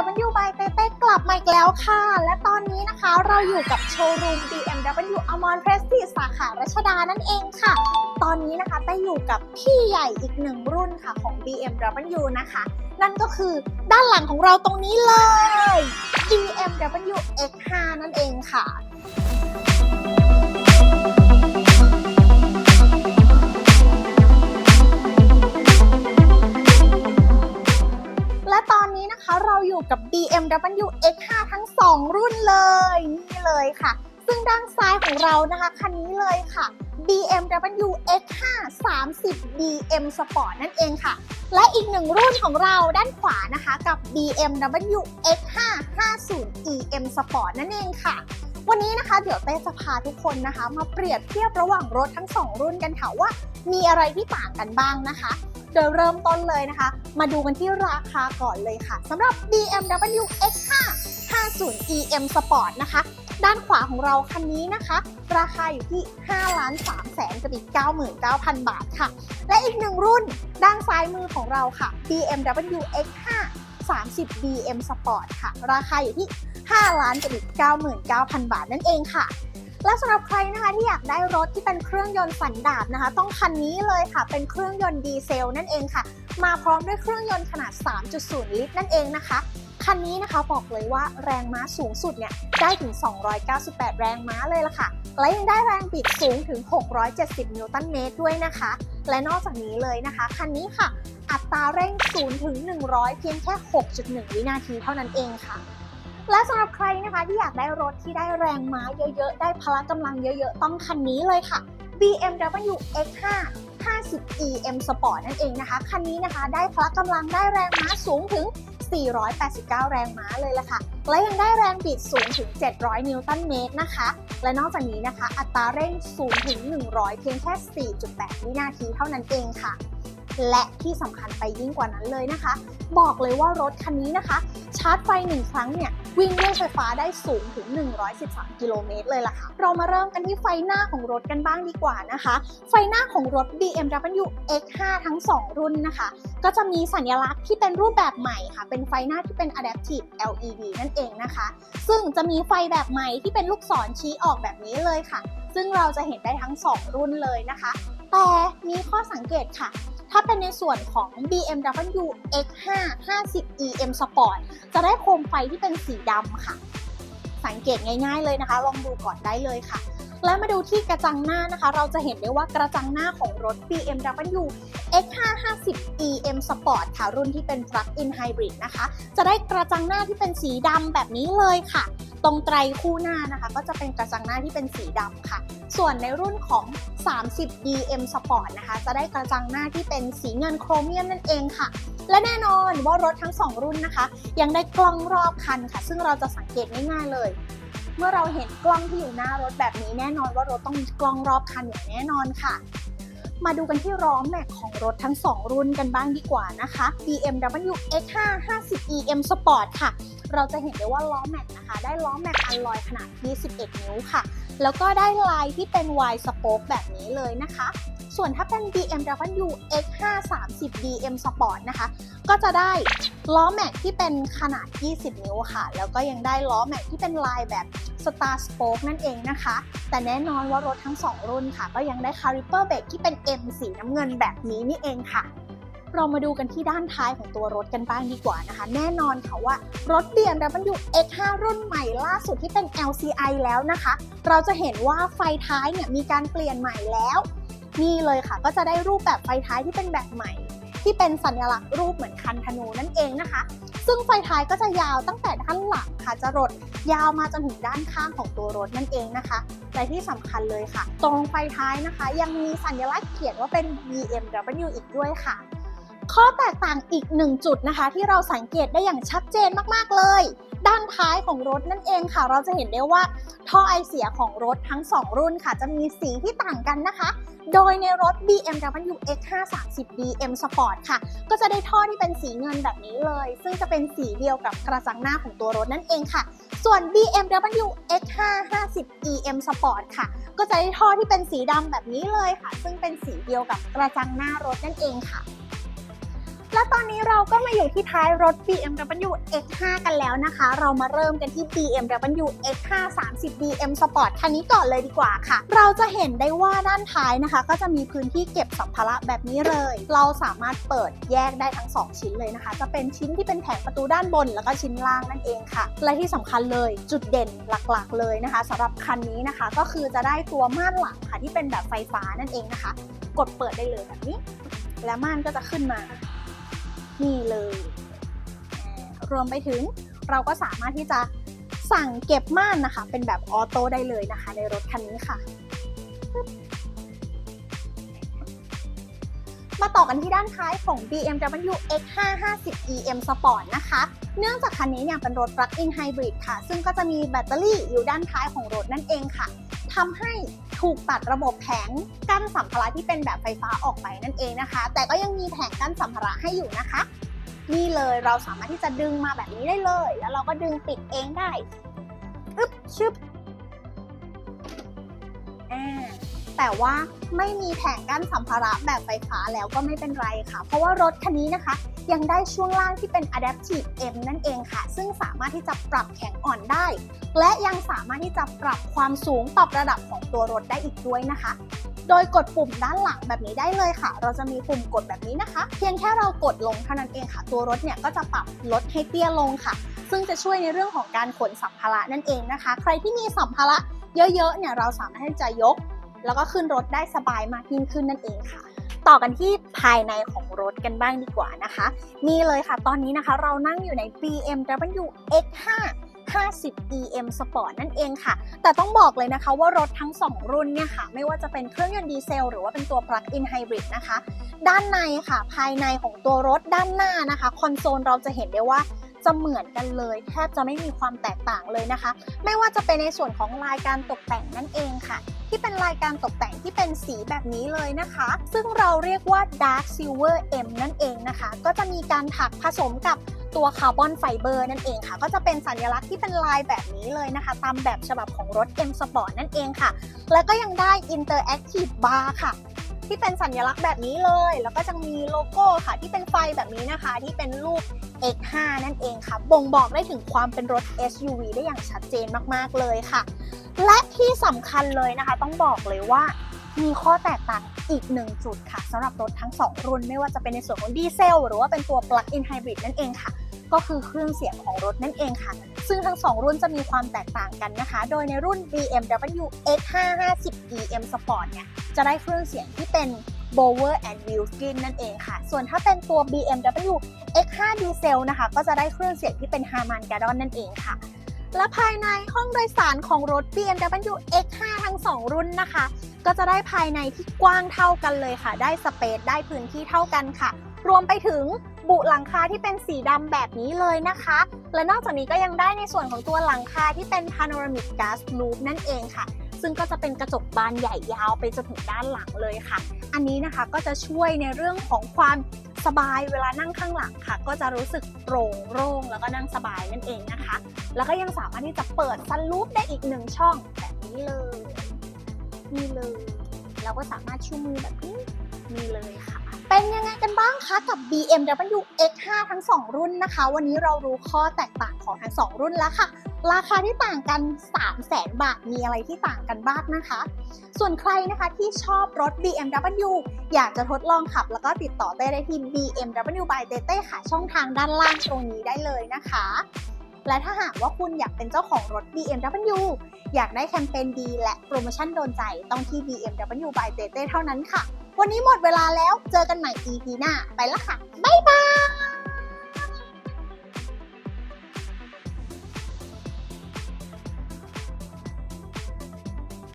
BMW by เต้เต้กลับมาอีกแล้วค่ะ และตอนนี้นะคะเราอยู่กับโชว์รูม BMW Amon Prestige สาขารัชดานั่นเองค่ะ ตอนนี้นะคะเต้อยู่กับพี่ใหญ่อีกหนึ่งรุ่นค่ะของ BMW นะคะ นั่นก็คือด้านหลังของเราตรงนี้เลย BMW X5 นั่นเองค่ะ กับ BMW X5 ทั้ง 2 รุ่นเลย นี่เลยค่ะ ซึ่งด้านซ้ายของเรานะคะคันนี้เลยค่ะ BMW X5 30 DM Sport นั่นเองค่ะ และอีกหนึ่งรุ่นของเราด้านขวานะคะกับ BMW X5 50 EM Sport นั่นเองค่ะ วันนี้นะคะเดี๋ยวเต้จะพาทุกคนนะคะ มาเปรียบเทียบระหว่างรถทั้ง 2 รุ่นกันค่ะว่า มีอะไรที่ต่างกันบ้างนะคะ โดยเริ่มต้นเลยนะคะ มาดูกันที่ราคาก่อนเลยค่ะสำหรับ BMW X5 50 EM Sport นะคะ ด้านขวาของเราคันนี้นะคะ ราคาอยู่ที่ 5 ล้าน3แสนกับอีก99,000 บาทค่ะ และอีกหนึ่งรุ่นด้านซ้ายมือของเราค่ะ BMW X5 30 DM Sport ค่ะ ราคาอยู่ที่ 5 ล้านกับอีก99,000 บาทนั่นเองค่ะ และสำหรับใครนะคะที่อยากได้รถที่เป็นเครื่องยนต์สันดาปนะคะ ต้องคันนี้เลยค่ะ เป็นเครื่องยนต์ดีเซลนั่นเองค่ะ มาพร้อมด้วยเครื่องยนต์ขนาด 3.0 ลิตรนั่นเองนะคะคันนี้นะคะบอกเลยว่าแรงม้าสูงสุดเนี่ยได้ถึง 298 แรงม้าเลยล่ะค่ะ และยังได้แรงบิดสูงถึง 670 นิวตันเมตรด้วยนะคะ และนอกจากนี้เลยนะคะคันนี้ค่ะ อัตราเร่ง 0 ถึง 100 เพียงแค่ 6.1 วินาทีเท่านั้นเองค่ะ และสำหรับใครนะคะที่อยากได้รถที่ได้แรงม้าเยอะๆ ได้พละกำลังเยอะๆ ต้องคันนี้เลยค่ะ BMW X5 50 EM Sport นั่นเองนะคะ คันนี้นะคะได้พละกำลังได้แรงม้าสูงถึง 489 แรงม้าเลยละค่ะ และยังได้แรงบิดสูงถึง 700 นิวตันเมตรนะคะ และนอกจากนี้นะคะ อัตราเร่งสูงถึง 100 เพียงแค่ 4.8 วินาทีเท่านั้นเองค่ะ และที่สำคัญไปยิ่งกว่านั้นเลยนะคะ บอกเลยว่ารถคันนี้นะคะ ชาร์จไฟ 1 ครั้งเนี่ย วิ่งด้วยไฟฟ้าได้สูงถึง 113 กิโลเมตรเลยล่ะค่ะ เรามาเริ่มกันที่ไฟหน้าของรถกันบ้างดีกว่านะคะ ไฟหน้าของรถ BMW X5 ทั้ง 2 รุ่นนะคะ ก็จะมีสัญลักษณ์ที่เป็นรูปแบบใหม่ค่ะ เป็นไฟหน้าที่เป็น Adaptive LED นั่นเองนะคะ ซึ่งจะมีไฟแบบใหม่ที่เป็นลูกศรชี้ออกแบบนี้เลยค่ะ ซึ่งเราจะเห็นได้ทั้ง 2 รุ่นเลยนะคะ แต่มีข้อสังเกตค่ะ ถ้าเป็นในส่วนของ BMW X5 50 EM Sport จะได้โคมไฟที่เป็นสีดำค่ะ สังเกตง่ายๆเลยนะคะ ลองดูก่อนได้เลยค่ะ แล้วมาดูที่กระจังหน้านะคะ เราจะเห็นได้ว่ากระจังหน้าของรถ BMW X5 50 EM Sport ค่ะ รุ่นที่เป็น Plug-in Hybrid นะคะ จะได้กระจังหน้าที่เป็นสีดำแบบนี้เลยค่ะ ตรงไตรคู่หน้านะคะ ก็จะเป็นกระจังหน้าที่เป็นสีดำค่ะ ส่วนในรุ่นของ 30 DM Sport นะคะ จะได้กระจังหน้าที่เป็นสีเงินโครเมียมนั่นเองค่ะ และแน่นอนว่ารถทั้ง 2 รุ่นนะคะ ยังได้กล้องรอบคันค่ะ ซึ่งเราจะสังเกตง่ายๆเลยเมื่อเราเห็นกล้องที่อยู่หน้ารถแบบนี้แน่นอนว่ารถต้องมีกล้องรอบคันอย่างแน่นอนค่ะ มาดูกันที่ล้อแม็กของรถทั้ง 2 รุ่นกันบ้างดีกว่านะคะ BMW X5 50 EM Sport ค่ะ เราจะเห็นได้ว่าล้อแม็กนะคะ ได้ล้อแม็กอัลลอยขนาด 21 นิ้วค่ะ แล้วก็ได้ลายที่เป็น Y spoke แบบนี้เลยนะคะ ส่วนถ้าเป็น BMW X5 30 DM Sport นะคะ ก็จะได้ล้อแม็กที่เป็นขนาด 20 นิ้วค่ะ แล้วก็ยังได้ล้อแม็กที่เป็นลายแบบ Star Spoke นั่นเองนะคะ แต่แน่นอนว่ารถทั้ง 2 รุ่นค่ะ ก็ยังได้คาลิเปอร์เบรกที่เป็น M สีน้ำเงินแบบนี้นี่เองค่ะ เรามาดูกันที่ด้านท้ายของตัวรถกันบ้างดีกว่านะคะ แน่นอนค่ะว่ารถ BMW X5 รุ่นใหม่ล่าสุดที่เป็น LCI แล้วนะคะ เราจะเห็นว่าไฟท้ายเนี่ยมีการเปลี่ยนใหม่แล้ว นี่เลยค่ะ ก็จะได้รูปแบบไฟท้ายที่เป็นแบบใหม่ ที่เป็นสัญลักษณ์รูปเหมือนคันธนูนั่นเองนะคะ ซึ่งไฟท้ายก็จะยาวตั้งแต่ด้านหลังค่ะจะรดยาวมาจนถึงด้านข้างของตัวรถนั่นเองนะคะและที่สำคัญเลยค่ะ ตรงไฟท้ายนะคะ ยังมีสัญลักษณ์เขียนว่าเป็น BMW อีกด้วยค่ะ ข้อแตกต่างอีกหนึ่งจุดนะคะ ที่เราสังเกตได้อย่างชัดเจนมากๆเลย ด้านท้ายของรถนั่นเองค่ะ เราจะเห็นได้ว่าท่อไอเสียของรถทั้ง 2 รุ่นค่ะ จะมีสีที่ต่างกันนะคะ โดยในรถ BMW X5 30 DM Sport ค่ะ ก็จะได้ท่อที่เป็นสีเงินแบบนี้เลย ซึ่งจะเป็นสีเดียวกับกระจังหน้าของตัวรถนั่นเองค่ะ ส่วน BMW X5 50 EM Sport ค่ะ ก็จะได้ท่อที่เป็นสีดำแบบนี้เลยค่ะ ซึ่งเป็นสีเดียวกับกระจังหน้ารถนั่นเองค่ะ และตอนนี้เราก็มาอยู่ที่ท้ายรถ BMW X5 กันแล้วนะคะ เรามาเริ่มกันที่ BMW X5 30 DM Sport คันนี้ก่อนเลยดีกว่าค่ะ เราจะเห็นได้ว่าด้านท้ายนะคะ ก็จะมีพื้นที่เก็บสัมภาระแบบนี้เลย เราสามารถเปิดแยกได้ทั้ง 2 ชิ้นเลยนะคะ จะเป็นชิ้นที่เป็นแผงประตูด้านบน แล้วก็ชิ้นล่างนั่นเองค่ะ และที่สำคัญเลยจุดเด่นหลักๆ เลยนะคะสำหรับคันนี้นะคะ ก็คือจะได้ตัวม่านหลังค่ะที่เป็นแบบไฟฟ้านั่นเองนะคะ กดเปิดได้เลยแบบนี้ และม่านก็จะขึ้นมา นี่เลยอ่ารวมไปถึงเราก็สามารถที่จะสั่งเก็บม่านนะคะ เป็นแบบออโต้ได้เลยนะคะ ในรถคันนี้ค่ะ มาต่อกันที่ด้านท้ายของ BMW X550 EM Sport นะคะ เนื่องจากคันนี้เนี่ยเป็นรถ plug-in hybrid ค่ะ ซึ่งก็จะมีแบตเตอรี่อยู่ด้านท้ายของรถนั่นเองค่ะทำให้ ถูกตัดระบบแผงกั้นสัมภาระที่เป็นแบบไฟฟ้าออกไปนั่นเองนะคะ แต่ก็ยังมีแผงกั้นสัมภาระให้อยู่นะคะนี่เลยเราสามารถที่จะดึงมาแบบนี้ได้เลย แล้วเราก็ดึงปิดเองได้อึ๊บชึบอ่า แต่ว่าไม่มีแผงกั้นสัมภาระแบบไฟฟ้าแล้วก็ไม่เป็นไรค่ะ เพราะว่ารถคันนี้นะคะ ยังได้ช่วงล่างที่เป็น Adaptive M นั่นเองค่ะ ซึ่งสามารถที่จะปรับแข็งอ่อนได้ และยังสามารถที่จะปรับความสูงปรับระดับของตัวรถได้อีกด้วยนะคะ โดยกดปุ่มด้านหลังแบบนี้ได้เลยค่ะ เราจะมีปุ่มกดแบบนี้นะคะ เพียงแค่เรากดลงเท่านั้นเองค่ะ ตัวรถเนี่ยก็จะปรับลดให้เตี้ยลงค่ะ ซึ่งจะช่วยในเรื่องของการขนสัมภาระนั่นเองนะคะ ใครที่มีสัมภาระเยอะๆเนี่ยเราสามารถที่จะยก แล้วก็ขึ้นรถได้สบายมากยิ่งขึ้นนั่นเองค่ะ ต่อกันที่ภายในของรถกันบ้างดีกว่านะคะนี่เลยค่ะ ตอนนี้นะคะเรานั่งอยู่ใน BMW X5 50 EM Sport นั่นเองค่ะ แต่ต้องบอกเลยนะคะว่ารถทั้ง 2 รุ่นเนี่ยค่ะ ไม่ว่าจะเป็นเครื่องยนต์ดีเซล หรือว่าเป็นตัว Plug-in Hybrid นะคะ ด้านในค่ะ ภายในของตัวรถด้านหน้านะคะ คอนโซลเราจะเห็นได้ว่า จะเหมือนกันเลย แทบจะไม่มีความแตกต่างเลยนะคะ ไม่ว่าจะเป็นในส่วนของลายการตกแต่งนั่นเองค่ะ ที่เป็นลายการตกแต่งที่เป็นสีแบบนี้เลยนะคะ ซึ่งเราเรียกว่า Dark Silver M นั่นเองนะคะ ก็จะมีการถักผสมกับตัวคาร์บอนไฟเบอร์นั่นเองค่ะ ก็จะเป็นสัญลักษณ์ที่เป็นลายแบบนี้เลยนะคะ ตามแบบฉบับของรถ M Sport นั่นเองค่ะ แล้วก็ยังได้ Interactive Bar ค่ะ ที่เป็นสัญลักษณ์แบบนี้เลย แล้วก็จะมีโลโก้ค่ะที่เป็นไฟแบบนี้นะคะ ที่เป็นรูป X5 นั่นเองค่ะ บ่งบอกได้ถึงความเป็นรถ SUV ได้อย่างชัดเจนมาก ๆ เลยค่ะ และที่สำคัญเลยนะคะ ต้องบอกเลยว่ามีข้อแตกต่างอีกหนึ่งจุดค่ะสำหรับรถทั้ง 2 รุ่น ไม่ว่าจะเป็นในส่วนของดีเซล หรือว่าเป็นตัว Plug-in Hybrid นั่นเองค่ะ ก็คือเครื่องเสียงของรถนั่นเองค่ะ ซึ่งทั้ง 2 รุ่นจะมีความแตกต่างกันนะคะ โดยในรุ่น BMW X550 EM Sport เนี่ย จะได้เครื่องเสียงที่เป็น Bower and Wilkin นั่นเองค่ะ ส่วนถ้าเป็นตัว BMW X5 Diesel นะคะ ก็จะได้เครื่องเสียงที่เป็น Harman Kardon นั่นเองค่ะ และภายในห้องโดยสารของรถ BMW X5 ทั้ง 2 รุ่นนะคะ ก็จะได้ภายในที่กว้างเท่ากันเลยค่ะ ได้สเปซได้พื้นที่เท่ากันค่ะ รวมไปถึงบุหลังคาที่เป็นสีดำแบบนี้เลยนะคะ และนอกจากนี้ก็ยังได้ในส่วนของตัวหลังคาที่เป็นพาโนรามิกกาสลูปนั่นเองค่ะ ซึ่งก็จะเป็นกระจกบานใหญ่ยาวไปจนถึงด้านหลังเลยค่ะ อันนี้นะคะก็จะช่วยในเรื่องของความสบายเวลานั่งข้างหลังค่ะ ก็จะรู้สึกโปร่งโล่งแล้วก็นั่งสบายนั่นเองนะคะ แล้วก็ยังสามารถที่จะเปิดซันรูฟได้อีกหนึ่งช่องแบบนี้เลยนี่เลยเราก็สามารถชูมือแบบนี้นี่เลยค่ะ เป็นยังไงกันบ้างคะกับ BMW X5 ทั้ง 2 รุ่นนะคะ วันนี้เรารู้ข้อแตกต่างของทั้ง 2 รุ่นแล้วค่ะ ราคาที่ต่างกัน 3 0 0แสนบาทมีอะไรที่ต่างกันบ้างนะคะ ส่วนใครนะคะที่ชอบรถ BMW อยากจะทดลองขับ แล้วก็ติดต่อเต้ได้ที่ BMW by เต้เต้ค่ะช่องทางด้านล่างตรงนี้ได้เลยนะคะ และถ้าหากว่าคุณอยากเป็นเจ้าของรถ BMW อยากได้แคมเปญดี และโปรโมชั่นโดนใจต้องที่ BMW by เต้เต้เท่านั้นค่ะ วันนี้หมดเวลาแล้วเจอกันใหม่ EP หน้าไปละค่ะ บ๊ายบาย